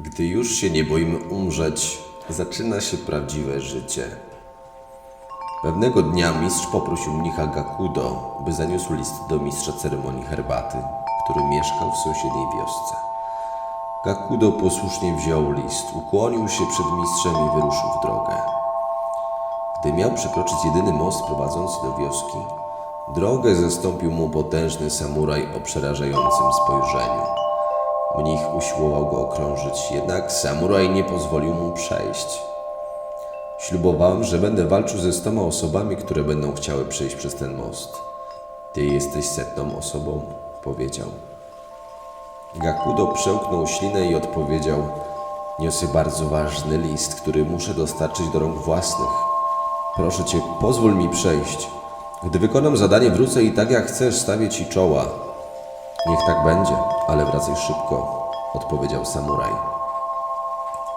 Gdy już się nie boimy umrzeć, zaczyna się prawdziwe życie. Pewnego dnia mistrz poprosił mnicha Gakudo, by zaniósł list do mistrza ceremonii herbaty, który mieszkał w sąsiedniej wiosce. Gakudo posłusznie wziął list, ukłonił się przed mistrzem i wyruszył w drogę. Gdy miał przekroczyć jedyny most prowadzący do wioski, drogę zastąpił mu potężny samuraj o przerażającym spojrzeniu. Mnich usiłował go okrążyć, jednak samuraj nie pozwolił mu przejść. Ślubowałem, że będę walczył ze stoma osobami, które będą chciały przejść przez ten most. Ty jesteś setną osobą, powiedział. Gakudo przełknął ślinę i odpowiedział: Niosę bardzo ważny list, który muszę dostarczyć do rąk własnych. Proszę cię, pozwól mi przejść. Gdy wykonam zadanie, wrócę i tak jak chcesz, stawię ci czoła. Niech tak będzie, ale wracaj szybko, odpowiedział samuraj.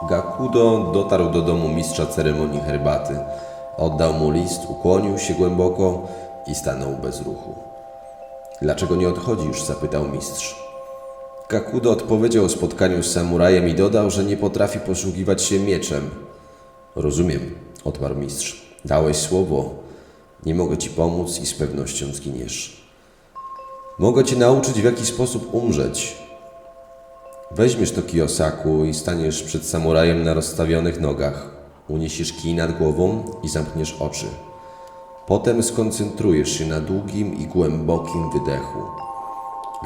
Gakudo dotarł do domu mistrza ceremonii herbaty. Oddał mu list, ukłonił się głęboko i stanął bez ruchu. Dlaczego nie odchodzisz? zapytał mistrz. Gakudo odpowiedział o spotkaniu z samurajem i dodał, że nie potrafi posługiwać się mieczem. Rozumiem, odparł mistrz. Dałeś słowo. Nie mogę ci pomóc i z pewnością zginiesz. Mogę cię nauczyć, w jaki sposób umrzeć. Weźmiesz to Kiyosaku i staniesz przed samurajem na rozstawionych nogach. Uniesiesz kij nad głową i zamkniesz oczy. Potem skoncentrujesz się na długim i głębokim wydechu.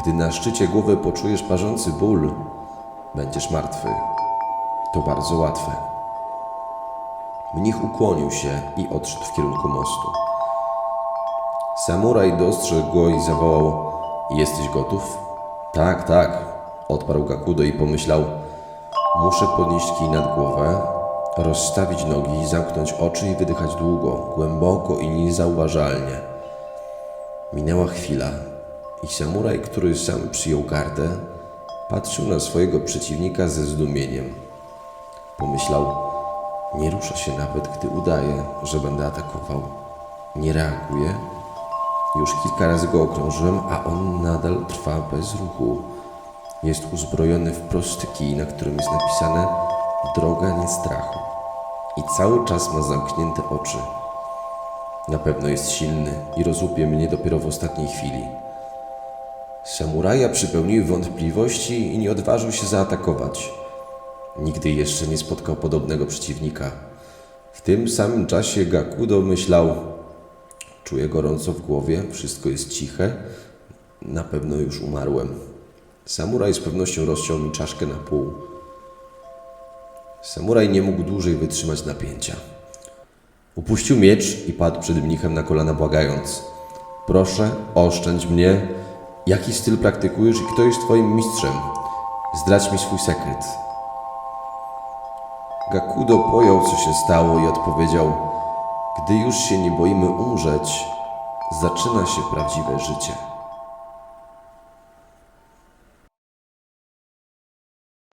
Gdy na szczycie głowy poczujesz parzący ból, będziesz martwy. To bardzo łatwe. Mnich ukłonił się i odszedł w kierunku mostu. Samuraj dostrzegł go i zawołał: Jesteś gotów? Tak, tak, odparł Gakudo i pomyślał: Muszę podnieść kij nad głowę, rozstawić nogi, zamknąć oczy i wydychać długo, głęboko i niezauważalnie. Minęła chwila i samuraj, który sam przyjął gardę, patrzył na swojego przeciwnika ze zdumieniem. Pomyślał: Nie rusza się nawet, gdy udaje, że będę atakował. Nie reaguje. Już kilka razy go okrążyłem, a on nadal trwa bez ruchu. Jest uzbrojony w prosty kij, na którym jest napisane Droga nie strachu. I cały czas ma zamknięte oczy. Na pewno jest silny i rozłupie mnie dopiero w ostatniej chwili. Samuraja przypełniły wątpliwości i nie odważył się zaatakować. Nigdy jeszcze nie spotkał podobnego przeciwnika. W tym samym czasie Gakudo myślał: Czuję gorąco w głowie, wszystko jest ciche. Na pewno już umarłem. Samuraj z pewnością rozciął mi czaszkę na pół. Samuraj nie mógł dłużej wytrzymać napięcia. Upuścił miecz i padł przed mnichem na kolana, błagając: Proszę, oszczędź mnie. Jaki styl praktykujesz i kto jest Twoim mistrzem? Zdradź mi swój sekret. Gakudo pojął, co się stało i odpowiedział: Gdy już się nie boimy umrzeć, zaczyna się prawdziwe życie.